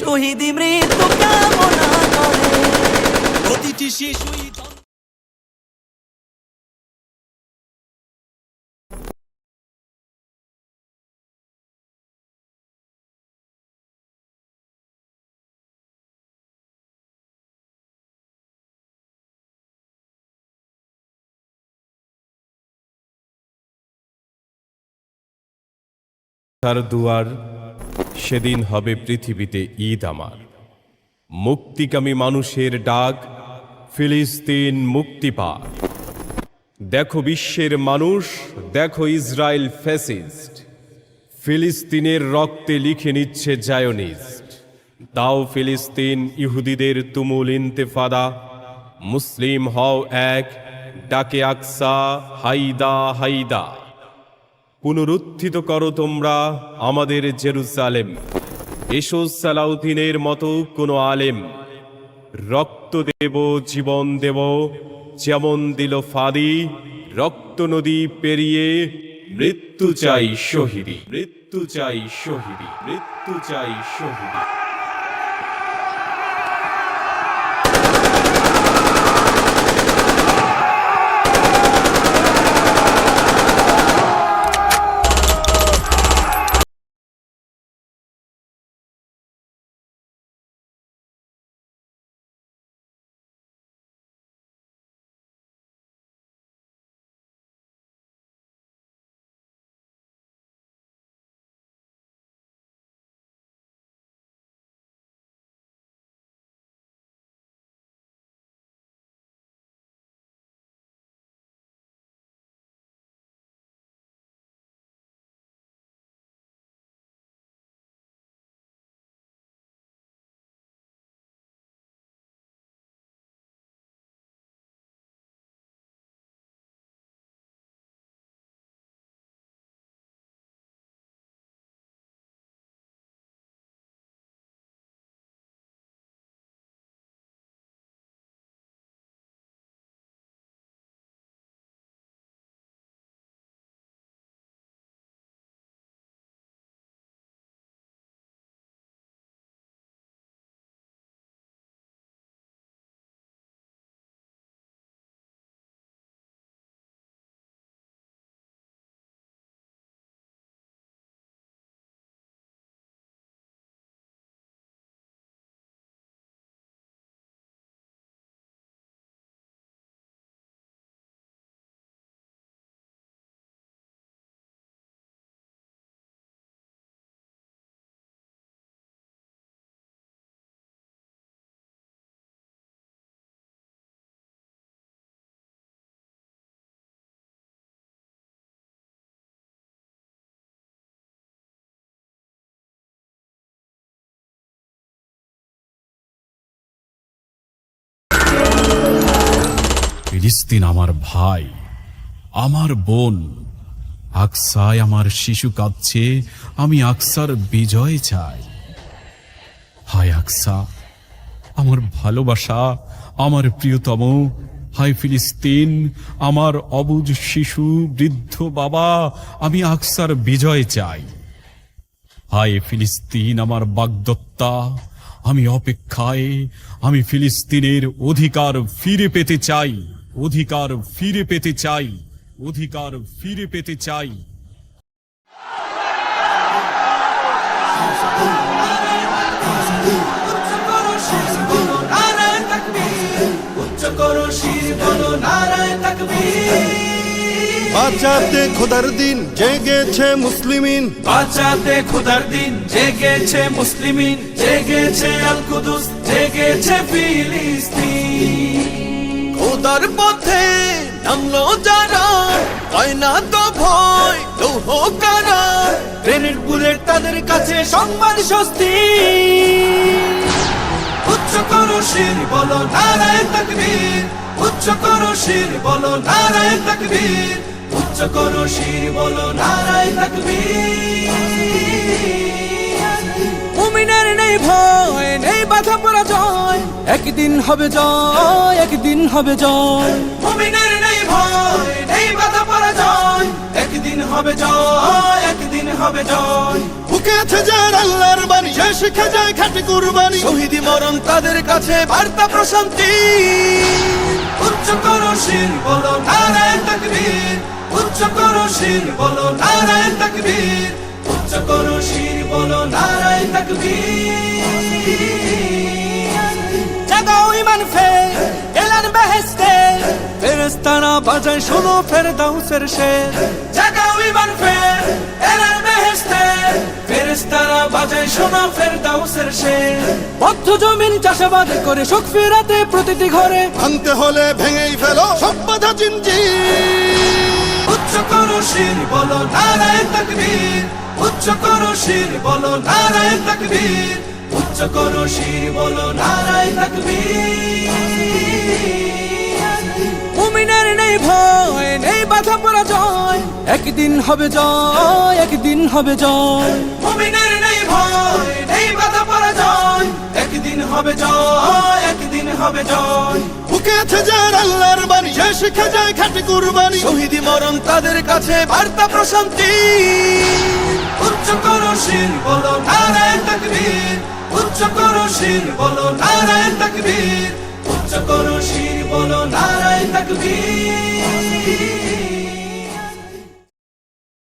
শহীদ মৃত্যু কামনা করে প্রতিটি শিশুই তার দুয়ার, সেদিন হবে পৃথিবীতে ঈদ আমার। মুক্তিকামী মানুষের ডাক, ফিলিস্তিন মুক্তি পাক। দেখো বিশ্বের মানুষ, দেখো ইসরায়েল ফ্যাসিস্ট। ফিলিস্তিনের রক্তে লিখে নিচ্ছে জায়োনিস্ট। দাও ফিলিস্তিন ইহুদিদের তুমুল ইন্তেফাদা। মুসলিম হও এক, ডাকে আকসা, হাইদা হাইদা। পুনরুত্থিত করো তোমরা আমাদের জেরুসালেম। এসো সালাউদ্দিনের মতো কোনো আলেম। রক্ত দেব, জীবন দেব, যেমন দিল ফাদি, রক্ত নদী পেরিয়ে মৃত্যু চাই শহীদি মৃত্যু চাই শহীদি মৃত্যু চাই শহীদি ফিলিস্তিন আমার ভাই, আমার বোন। আকসায় আমার শিশু কাঁদছে, আমি আকসার বিজয় চাই। হায় আকসা, আমার ভালোবাসা, আমার প্রিয়তম। হায় ফিলিস্তিন, আমার অবুজ শিশু, বৃদ্ধ বাবা, আমি আকসার বিজয় চাই। হায় ফিলিস্তিন, আমার বাগদত্তা, আমি অপেক্ষায়, আমি ফিলিস্তিনের অধিকার ফিরে পেতে চাই। অধিকার ফিরে পেতে চাই অধিকার ফিরে পেতে চাই। বাঁচাতে খোদার দিন জেগেছে মুসলিমিন। বাঁচাতে খোদার দিন জেগেছে মুসলিমিন জেগেছে আল কুদুস জেগেছে ফিলিস্তিন। খোদার পথে নামলো যারা হয় না তো ভয়, লৌহ কারা? ট্রেনের বুলেট তাদের কাছে সংবাদ স্বস্তি। উচ্চ করো শির, বলো নারায় তকবীর। উচ্চ করো শির, বলো নারায় তকবীর। উচ্চ করো শির, বলো নারায় তকবীর। ভয়, নেই বাধা পরাজয়। একদিন হবে জয় একদিন হবে জয়। মুমিনের নেই ভয় নেই বাধা পরাজয় একদিন হবে জয় একদিন হবে জয়। বুকে আছে যার আল্লাহর বাণী শেষ শিখে যায় খাটি কুরবানি। শহীদি মরণ তাদের কাছে বার্তা প্রশান্তি। উচ্চ করো শির বলো নারায়ণ তকবীর। উচ্চ করো শির বলো নারায়ণ তকবীর। উচ্চ করো শির বলো নারায়ণ তকবীর। জাগাও ইমান ফে এলান বেহেস্তে ফেরেস্তারা বাজায় শোনো ফেরদাউসের শের। জাগাও ইমান ফে এলান বেহেস্তে ফেরেস্তারা বাজায় শোনো ফেরদাউসের শের। বদ্ধ জমিন চাষাবাদ করে সুখ ফেরাতে প্রতিটি ঘরে। ভাঙতে হলে ভেঙেই ফেলো সব বাধা জিনজির উচ্চ করো শির বলো নারায়ণ তকবীর। উচ্চ করো শির বলো নারায়ণ তকবীর। উচ্চ করো শির বলো নারায়ণ তকবীর। একদিন হবে জয় একদিন হবে জয়। মুমিনের নেই ভয় নেই বাধা পরাজয় একদিন হবে জয় একদিন হবে জয়। বুকে আছে যার আল্লাহর বাণী সে শিখে যায় খাটি কুরবানি। শহীদি মরণ তাদের কাছে বার্তা প্রশান্তি। উচ্চ করো শির বলো নারায়ণ তকবীর। উচ্চ করো শির বলো নারায়ণ তকবীর। উচ্চ করো শির বলো নারায়ণ তকবীর।